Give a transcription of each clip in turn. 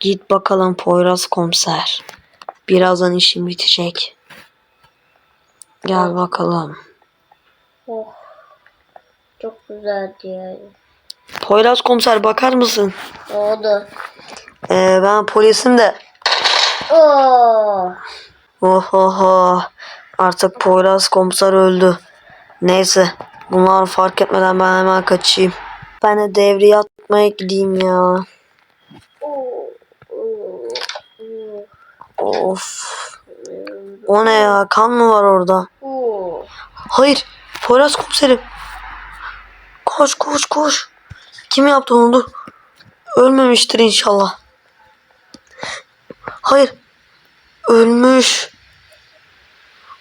Git bakalım Poyraz komiser. Birazdan işim bitecek. Gel bakalım. Oh. Çok güzeldi yani. Poyraz komiser bakar mısın? Ne oldu? Ee, ben polisim de. Oh oh oh. Artık Poyraz komiser öldü. Neyse. Bunlar fark etmeden ben hemen kaçayım. Ben de devriye atmaya gideyim ya. Of. O ne ya? Kan mı var orada? Hayır. Poyraz komiserim. Koş koş koş. Kim yaptı onu? Dur. Ölmemiştir inşallah. Hayır. Ölmüş.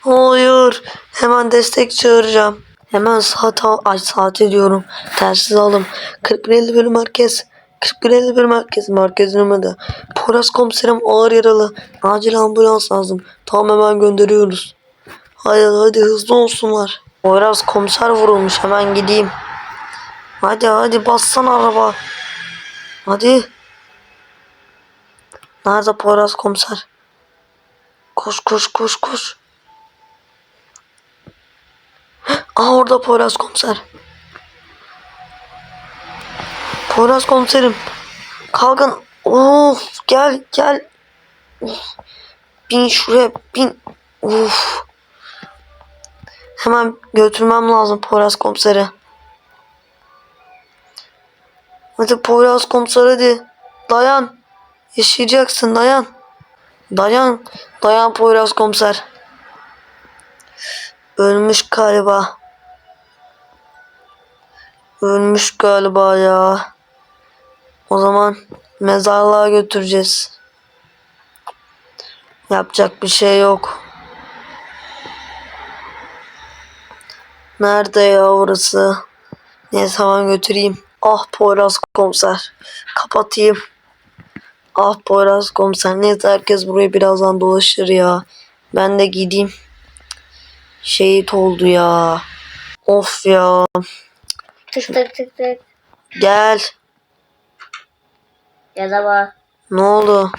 Hayır. Hemen destek çağıracağım. Hemen saat al. Ay saat ediyorum. Telsiz aldım. 4151 merkez. 4151 merkez. Merkez numarada. Poyraz komiserim ağır yaralı. Acil ambulans lazım. Tamam hemen gönderiyoruz. Hadi hadi hızlı olsunlar. Poyraz komiser vurulmuş. Hemen gideyim. Hadi hadi bassana araba. Hadi. Nerede Poyraz komiser? Koş koş koş koş. Aa orada Poyraz komiser. Poyraz komiserim. Kalkın. Of gel gel. Of. Bin şuraya bin. Of. Hemen götürmem lazım Poyraz komiseri. Hadi Poyraz komiser hadi. Dayan. Yaşayacaksın dayan. Dayan. Dayan Poyraz komiser. Ölmüş galiba. Ölmüş galiba ya. O zaman mezarlığa götüreceğiz. Yapacak bir şey yok. Nerede ya orası? Neyse hemen götüreyim. Ah Poyraz komiser. Kapatayım. Ah Poyraz komiser. Neyse herkes buraya birazdan dolaşır ya. Ben de gideyim. Şehit oldu ya. Of ya. Tık tık tık tık. Gel. Ya da bak. Ne oldu?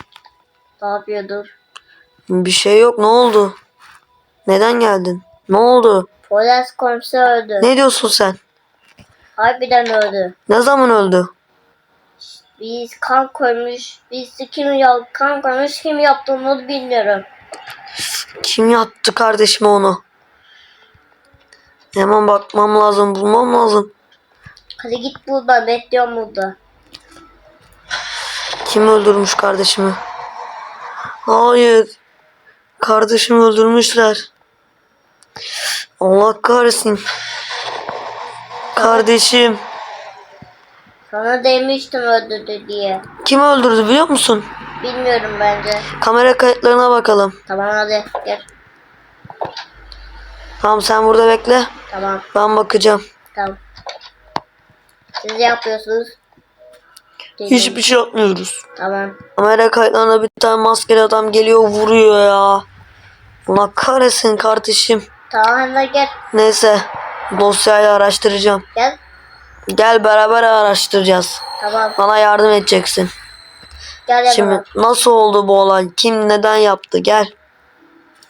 Ne yapıyordur? Bir şey yok. Ne oldu? Neden geldin? Ne oldu? Polis komiser öldü. Ne diyorsun sen? Harbiden öldü. Ne zaman öldü? Biz kan koymuş. Biz kim yap kan koymuş kim yaptığını bilmiyorum. Kim yaptı kardeşime onu? Hemen bakmam lazım, bulmam lazım. Hadi git buradan bekliyorum burada. Kim öldürmüş kardeşimi? Hayır. Kardeşimi öldürmüşler. Allah kahretsin. Kardeşim. Sana demiştim öldürdü diye. Kim öldürdü biliyor musun? Bilmiyorum bence. Kamera kayıtlarına bakalım. Tamam hadi gel. Tamam sen burada bekle. Tamam Ben bakacağım. tamam. Siz ne yapıyorsunuz? Dedim. Hiçbir şey yapmıyoruz. Tamam. Kamera kayıtlarına bir tane maskeli adam geliyor vuruyor ya. Allah kahretsin kardeşim. Tamam hadi gel. Neyse dosyayı araştıracağım. Gel. Gel beraber araştıracağız. Tamam. Bana yardım edeceksin. Gel. Şimdi nasıl oldu bu olay? Kim neden yaptı? Gel.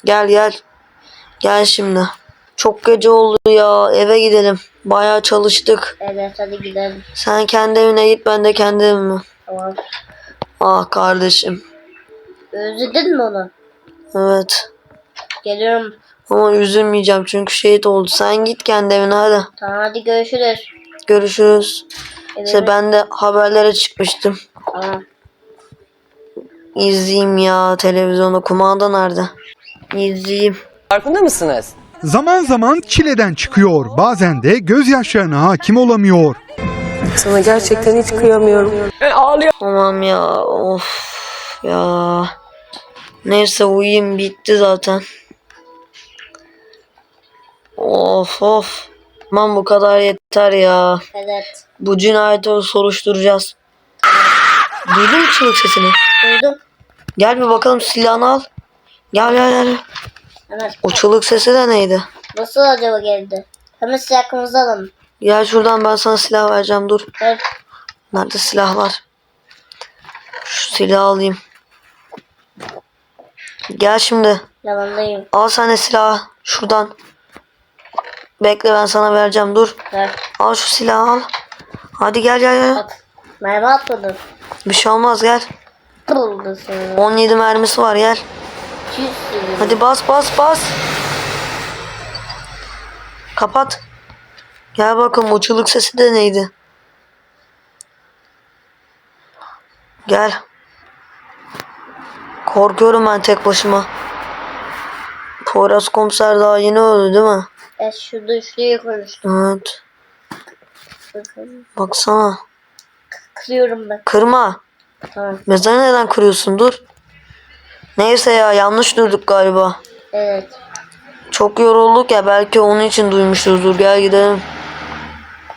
Gel gel. Gel şimdi. Çok gece oldu ya. Eve gidelim. Bayağı çalıştık. Evet hadi gidelim. Sen kendi evine git ben de kendi evime. Tamam. Ah kardeşim. Özledin mi onu? Evet. Geliyorum. Ama üzülmeyeceğim çünkü şehit oldu. Sen git kendi evine hadi. Tamam hadi görüşürüz. Görüşürüz. Evet. İşte ben de haberlere çıkmıştım. Tamam. İzleyeyim ya televizyonda. Kumanda nerede? İzleyeyim. Farkında mısınız? Zaman zaman çileden çıkıyor, bazen de gözyaşlarına hakim olamıyor. Sana gerçekten hiç kıyamıyorum. Ben ağlıyorum. Tamam ya of ya. Neyse uyuyayım bitti zaten. Of of. Tamam bu kadar yeter ya. Evet. Bu cinayeti soruşturacağız. Duydun mu çığlık sesini? Duydum. Gel bir bakalım silahını al. Gel gel gel. Evet. O çığlık sesi de neydi? Nasıl acaba geldi? Hemen silahımızı alalım. Gel şuradan ben sana silah vereceğim dur. Evet. Nerede silah var? Şu silahı alayım. Gel şimdi. Yanındayım. Al sen de silahı. Şuradan. Bekle ben sana vereceğim. Dur. Ver. Al şu silahı al. Hadi gel gel gel. At. Mermi atmadın. Bir şey olmaz gel. Kırıldı seni. 17 mermisi var gel. Hadi bas bas bas. Kapat. Gel bakalım o çığlık sesi de neydi? Gel. Korkuyorum ben tek başıma. Poyraz komiser daha yeni öldü değil mi? Evet şurada üçlüye konuştum. Evet. Baksana. Kırıyorum ben. Kırma. Tamam. Mezarı neden kırıyorsun? Dur. Neyse ya yanlış duyduk galiba. Evet. Çok yorulduk ya belki onun için duymuşuzdur. Gel gidelim.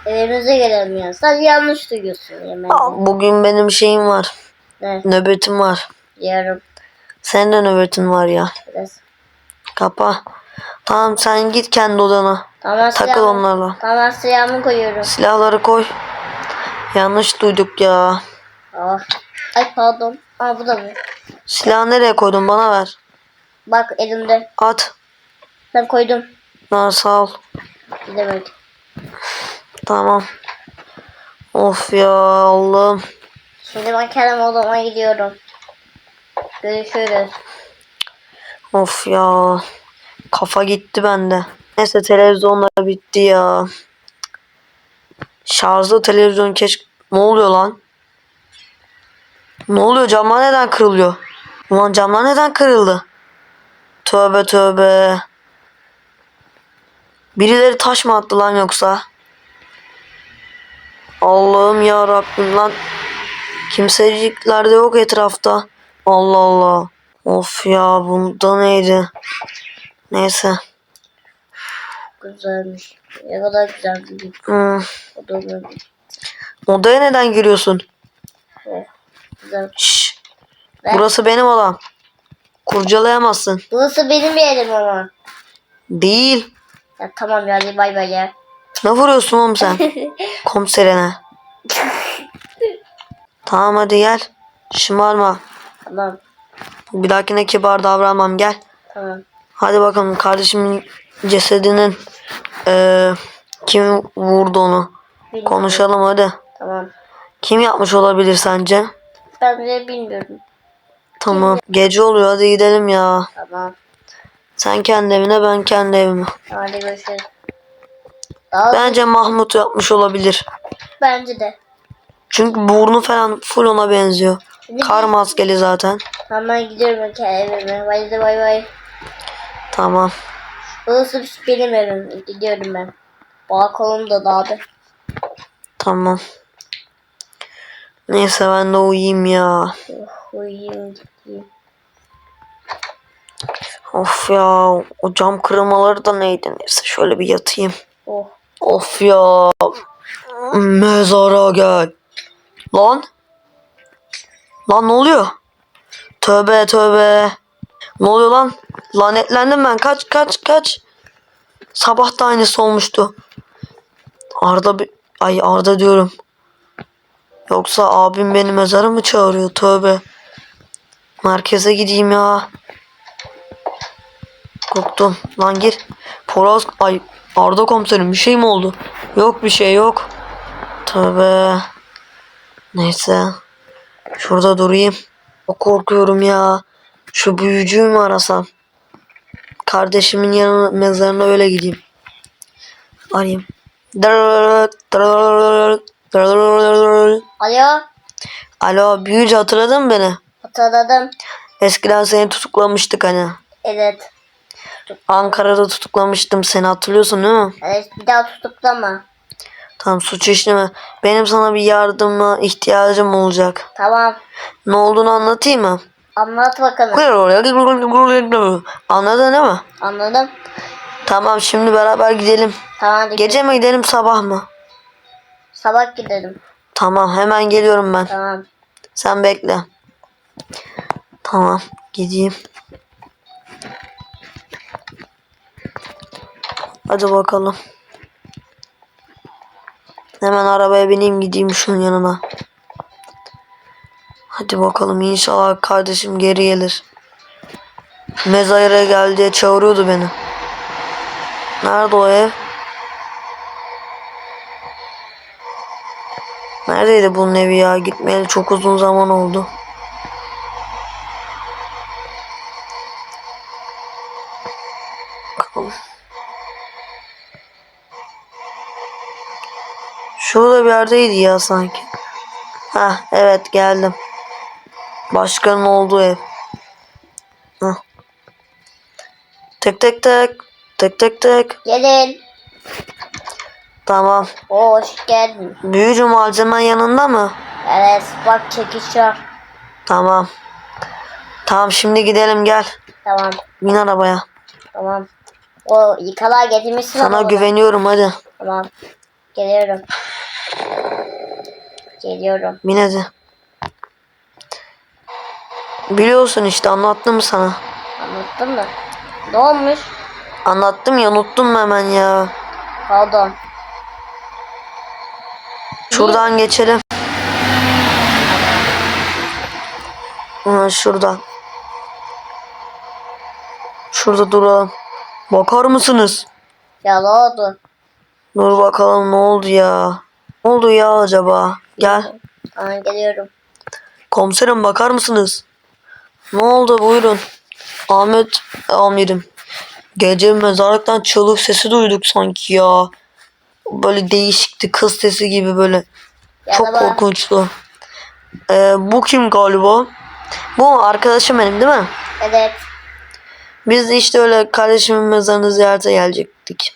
Evimize gelelim ya. Sen yanlış duyuyorsun yemeği. Aa, Bugün benim şeyim var. Ne? Nöbetim var. Yarım. Senin de nöbetin var ya. Biraz. Kapa. Tamam sen git kendi odana. Tamam Takıl silahımı- onlarla. Tamam silahımı koyuyorum. Silahları koy. Yanlış duyduk ya. Ah. Ay pardon. Aa bu da mı? Silahı nereye koydun bana ver. Bak elimde. At. Ben koydum. Ha, sağ ol. Demek? Tamam. Of ya Allah'ım. Şimdi ben kendim odama gidiyorum. Görüşürüz. Of ya. Kafa gitti bende. Neyse televizyonlar bitti ya. Şarjlı televizyon keşke... Ne oluyor lan? Ne oluyor? Camlar neden kırılıyor? Ulan camlar neden kırıldı? Tövbe tövbe. Birileri taş mı attı lan yoksa? Allah'ım ya Rabbim lan. Kimsecikler de yok etrafta. Allah Allah. Of ya bunda neydi? Neyse. Güzelmiş. Ne kadar güzel bir Hmm. Odaya neden giriyorsun? Oh, güzel. Şşş. Burası benim odam. Kurcalayamazsın. Burası benim yerim ama. Değil. Ya tamam ya hadi bay bay ya. Ne vuruyorsun oğlum sen? Komiserine. tamam hadi gel. Şımarma. Tamam. Bir dahakine kibar davranmam gel. Tamam. Hadi bakalım kardeşimin cesedinin eee, kim vurdu onu? Bilmiyorum. Konuşalım hadi. Tamam. Kim yapmış olabilir sence? Ben de bilmiyorum. Tamam. Gece oluyor hadi gidelim ya. Tamam. Sen kendi evine ben kendi evime. Hadi görüşürüz. Daha Bence Mahmut yapmış olabilir. bence de. Çünkü burnu falan full ona benziyor. Kar maskeli zaten. Hemen gidiyorum kendi evime. Hadi bay bay. Tamam. Burası benim evim. Gidiyorum ben. Balkonum da dağıldı. Tamam. Neyse ben de uyuyayım ya. Oh, uyuyayım gideyim. Of ya. O cam kırılmaları da neydi? Neyse şöyle bir yatayım. Oh. Of ya. Mezara gel. Lan. Lan ne oluyor? Tövbe tövbe. Ne oluyor lan? Lanetlendim ben. Kaç kaç kaç. Sabah da aynısı olmuştu. Arda bir... Ay Arda diyorum. Yoksa abim beni mezara mı çağırıyor? Tövbe. Merkeze gideyim ya. Korktum. Lan gir. Poraz... Ay Arda komiserim bir şey mi oldu? Yok bir şey yok. Tövbe. Neyse. Şurada durayım. Çok korkuyorum ya. Şu büyücüyü mü arasam? Kardeşimin yanına mezarına öyle gideyim. Arayayım. Alo. Alo büyücü hatırladın mı beni? Hatırladım. Eskiden seni tutuklamıştık hani. Evet. Ankara'da tutuklamıştım seni hatırlıyorsun değil mi? Evet bir daha tutuklama. Tamam suç işleme. Benim sana bir yardıma ihtiyacım olacak. Tamam. Ne olduğunu anlatayım mı? Anlat bakalım. Anladın değil mi? Anladım. Tamam şimdi beraber gidelim. Tamam hadi. Gece mi gidelim sabah mı? Sabah gidelim. Tamam hemen geliyorum ben. Tamam. Sen bekle. Tamam gideyim. Hadi bakalım. Hemen arabaya bineyim gideyim şunun yanına. Hadi bakalım inşallah kardeşim geri gelir. Mezara gel diye çağırıyordu beni. Nerede o ev? Neredeydi bunun evi ya? Gitmeyeli çok uzun zaman oldu. Bakalım. Şurada bir yerdeydi ya sanki. Ha evet geldim. Başkanın olduğu ev. Hah. Tek tek tek. Tek tek tek. Gelin. Tamam. Hoş geldin. Büyücü malzemen yanında mı? Evet bak çekiş var. Tamam. Tamam şimdi gidelim gel. Tamam Bin arabaya. tamam. O yıkalar getirmişsin Sana ama güveniyorum hadi. Tamam. Geliyorum. Geliyorum. Bin hadi. Biliyorsun işte anlattım sana. Anlattın mı? Ne olmuş? Anlattım ya unuttum hemen ya. Pardon. Şuradan geçelim. Ha, şuradan. Şurada duralım. Bakar mısınız? Ya ne oldu? Dur bakalım ne oldu ya? Ne oldu ya acaba? Gel. Aa, geliyorum. Komiserim bakar mısınız? Ne oldu buyurun. Ahmet amirim. Gece mezarlıktan çığlık sesi duyduk sanki ya. Böyle değişikti kız sesi gibi böyle. Çok Yanıma. korkunçtu. Ee, bu kim galiba? Bu arkadaşım benim değil mi? Evet. Biz işte öyle kardeşimin mezarını ziyarete gelecektik.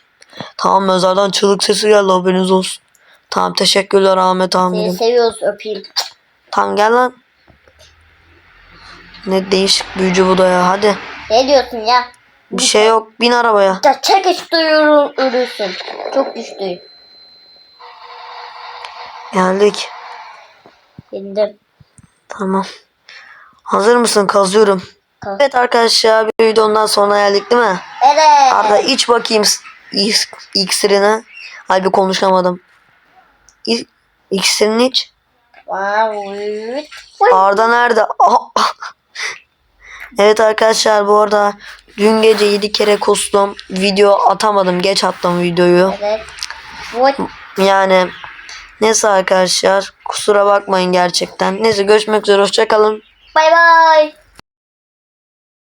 Tamam mezardan çığlık sesi geldi haberiniz olsun. Tamam teşekkürler Ahmet Seni amirim. seviyoruz öpeyim. Tamam gel lan. Ne değişik büyücü bu da ya hadi. Ne diyorsun ya? Bir şey yok bin arabaya. Ya çekiş duyuyorum ölürsün. Çok güçlüyüm. Geldik. Bindim. Tamam. Hazır mısın? Kazıyorum. Kaz. Evet arkadaşlar bir videondan sonra geldik değil mi? Evet. Arda iç bakayım iksirini. Ay bir konuşamadım. İ- İksirini iç. Wow. Arda nerede? Evet arkadaşlar bu arada dün gece 7 kere kustum. Video atamadım. Geç attım videoyu. Evet. What? Yani neyse arkadaşlar kusura bakmayın gerçekten. Neyse görüşmek üzere hoşçakalın. Bye bye.